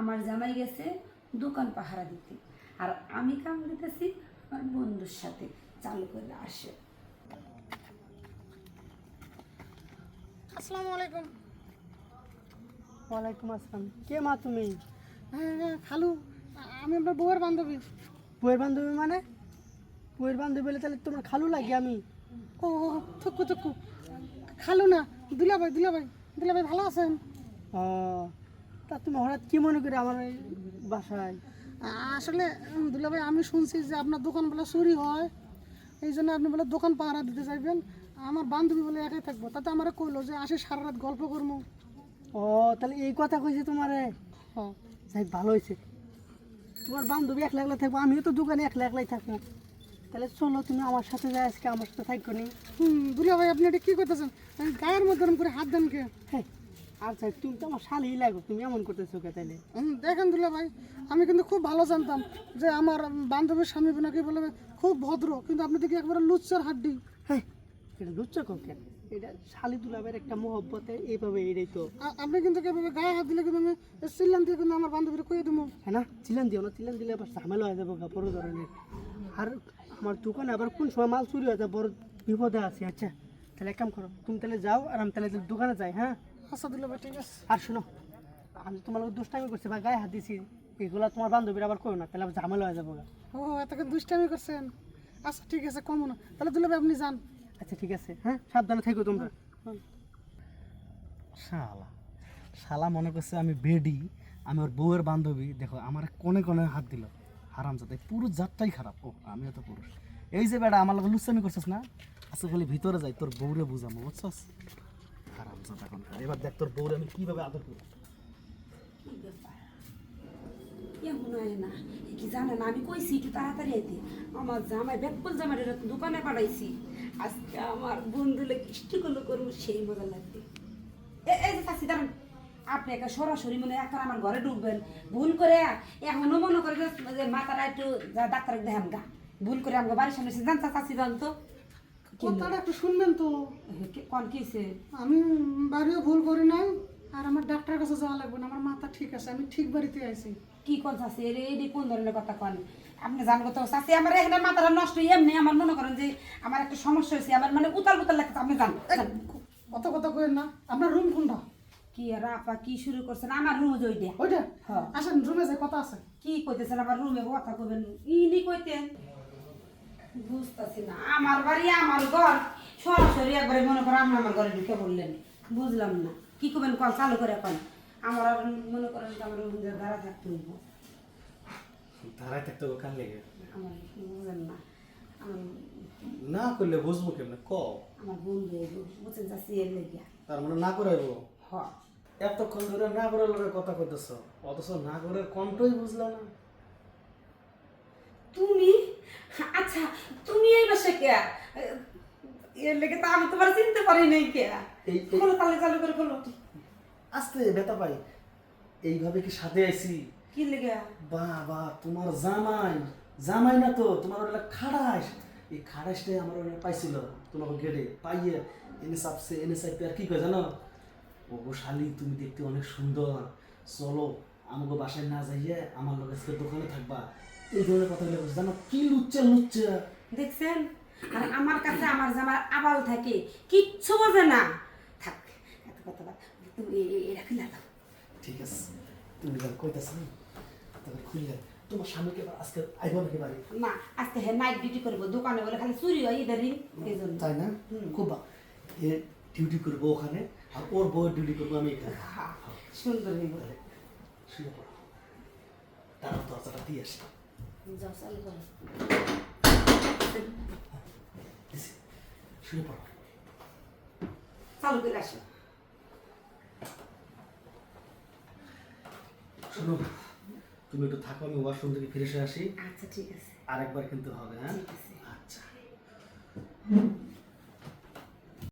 আমার জামাই গেছে দোকান পাহারা দিতে। আর আমি কাম দিতেছি আমার বন্ধুর সাথে চালু করে আসে। আসসালামু আলাইকুম। ওয়ালাইকুম আসসালাম। কে মা তুমি? হ্যাঁ হ্যাঁ খালু। আমি আপনার বউয়ের বান্ধবী। বইয়ের বান্ধবী মানে? বইয়ের বান্ধবী বলে তাহলে তোমার খালু লাগে আমি? ও ও, থুকু থুকু খালু না দুলাভাই দুলাভাই। দুলাভাই ভালো আছেন? ও তা তুমি হঠাৎ কি মনে করে আমার এই বাসায়? আসলে উম, দুলাভাই আমি শুনছি যে আপনার দোকান বলে চুরি হয়। এই জন্য আপনি বলে দোকান পাহারা দিতে চাইবেন। আমার বান্ধবী বলে একাই থাকব। তাতে আমার কইলো যে আসে সারা রাত গল্প করব ও তাহলে এই কথা কইছে তোমারে? হ্যাঁ। যাই ভালো হয়েছে তোমার বান্ধবী একলা একলা থাকব আমিও তো দোকানে একলা একলাই থাকব। তাহলে চলো তুমি আমার সাথে যাই আজকে আমার সাথে থাকব নি। হুম দুলাভাই আপনি এটা কী করতেছেন? গায়ের মধ্যে করে হাত দেন কে? হ্যাঁ। আর যাই তুমি তো আমার শালই লাগো তুমি এমন করতেছো কে তাইলে? হুম, দেখেন দুলা ভাই আমি কিন্তু খুব ভালো জানতাম যে আমার বান্ধবীর স্বামী নাকি বলে খুব ভদ্র কিন্তু আপনি দেখি একবারে লুচ্চার হাড্ডি। হ্যাঁ এটা লুচ্ছ কেন? এটা শালি দুলাবের একটা মহব্বতে এইভাবে এটাই তো। আপনি কিন্তু এভাবে গায়ে হাত দিলে কিন্তু আমি চিল্লান দিয়ে কিন্তু আমার বান্ধবীর কয়ে দেবো হ্যাঁ না চিলান দিও না চিলান দিলে আবার ঝামেলা হয়ে যাবে বড় ধরনের। আর আমার দোকানে আবার কোন সময় মাল চুরি হয়ে যায় বড় বিপদে আছে আচ্ছা। তাহলে এক কাম করো তুমি তাহলে যাও আর আমি তাহলে দোকানে যাই হ্যাঁ? আচ্ছা দুলা ভাই ঠিক আছে। আর শোনো আমি তোমার দুষ্টামি করছি বা গায়ে হাত দিছি। এগুলা তোমার বান্ধবীর আবার করো না তাহলে আবার ঝামেলা হয়ে যাব ও এতকে দুষ্টামি করছেন? আচ্ছা ঠিক আছে কমো না। তাহলে দুলা ভাই আপনি যান। আচ্ছা ঠিক আছে হ্যাঁ? সাবধানে থেকো তোমরা। শালা শালা মনে করছে আমি বেডি আমি ওর বউয়ের বান্ধবী। দেখো আমার কোনে কোনে হাত দিল। হারাম যাতে পুরো জাতটাই খারাপ। ও আমিও তো পুরুষ। এই যে বেটা আমার লগে লুচ্চামি করছিস না? আচ্ছা খালি ভিতরে যাই তোর বউরে বুঝামো বুঝছস? হারাম জাত এখন এবার দেখ তোর বউরে আমি কীভাবে আদর না কি জানে না, আমি কইছি একটু তাড়াতাড়ি আমার জামাই দোকানে আজকে আমার বন্ধুলে করব মজা এই যে আপনি একা সরাসরি মনে এখন আমার ঘরে ঢুকবেন। ভুল করে এখনও মনে করে যে- মাথাটা একটু ডাক্তার দেখান গা। ভুল করে আমাকে বাড়ির সামনে এসে জান চাষি জান তো কথাটা একটু শুনবেন তো। কন কিছে আমি বাড়িও ভুল করি নাই আর আমার ডাক্তারের কাছে যাওয়া লাগবে না আমার মাথা ঠিক আছে আমি ঠিক বাড়িতে আইছি। কি কোন চাষি এর এই কোন ধরনের কথা কন? আপনি জান কত চাষি আমার এখানে মাথাটা নষ্ট এমনি আমার মনে করেন যে আমার একটা সমস্যা হয়েছে আমার মানে উতাল পুতাল লাগছে আপনি জান। অত কথা কইেন না আপনার রুম কোনটা? কি আর আপা কি শুরু করছেন? আমার রুমে জই দেয়া ওইটা। হ্যাঁ। আসেন রুমে যাই কথা আছে। কি কইতেছেন আমার রুমে কথা কইবেন। ইনি কইতেন। বুঝতেছি না। আমার বাড়ি আমার ঘর সরাসরি একবারে মনে করেন আপনি আমার ঘরে ঢুকে বললেন বুঝলাম না। কি করবেন কল চালু করে কন। আমার আর মনে করেন আমার দাঁড়া থাকতে হইব। ধারায় থাকতে হবে কান লেগে? আমার বুঝেন না। না করলে বুঝব কেমনে? ক? আমার বন্ধু এগো বুঝছেন যাচ্ছি এর লেগিয়া তার মানে না করাইবো? হ। এতক্ষণ ধরে না করার লোকের কথা কইতেছ অথচ না করার কণ্ঠই বুঝলাম না। তুমি? আচ্ছা তুমি এই বাসে কে? এর লেগে তো আমি তোমার চিনতে পারি নাই কে? খোলো তাহলে চালু করে খোলো। আস্তে ব্যথা পাই এইভাবে কি সাথে আইছি? কি লেগে? বাবা তোমার জামাই। জামাই না তো তোমার ওটা খাড়াস এই খাড়াসটাই আমার ওটা পাইছিল তোমাকে গেটে পাইয়ে এনে চাপছে এনে চাপে আর কি কয় জানো? ও শালি তুমি দেখতে অনেক সুন্দর। চলো আমাকে বাসায় না যাইয়ে আমার লোক দোকানে থাকবা। এই ধরনের কথা বলে জানো? কি লুচ্চা লুচ্চা। দেখছেন? আর আমার কাছে আমার জামার আবাল থাকে কিচ্ছু বোঝে না। থাক এত কথা বাদ। তুমি এ- এ- এটা খুলে দাও। ঠিক আছে তুমি যখন কইতাছ না? তখন খুললে তোমার স্বামীকে আজকে আইব নাকি বাড়ি? না আজকে হে নাইট ডিউটি করব দোকানে বলে খালি চুরি হয় ইদারিং এই জন্য। তাই না? খুব এ ডিউটি করব ওখানে আর ওর বউয়ের ডিউটি করব আমি এখানে। হ্যাঁ, সুন্দর শুয়ে পড়ো। তারা দরজাটা দিয়ে আসি। আসো শোনো তুমি একটু থাকো আমি ওয়াশরুম থেকে ফিরে আসি। আচ্ছা ঠিক আছে। আরেকবার কিন্তু হবে হ্যাঁ? আচ্ছা।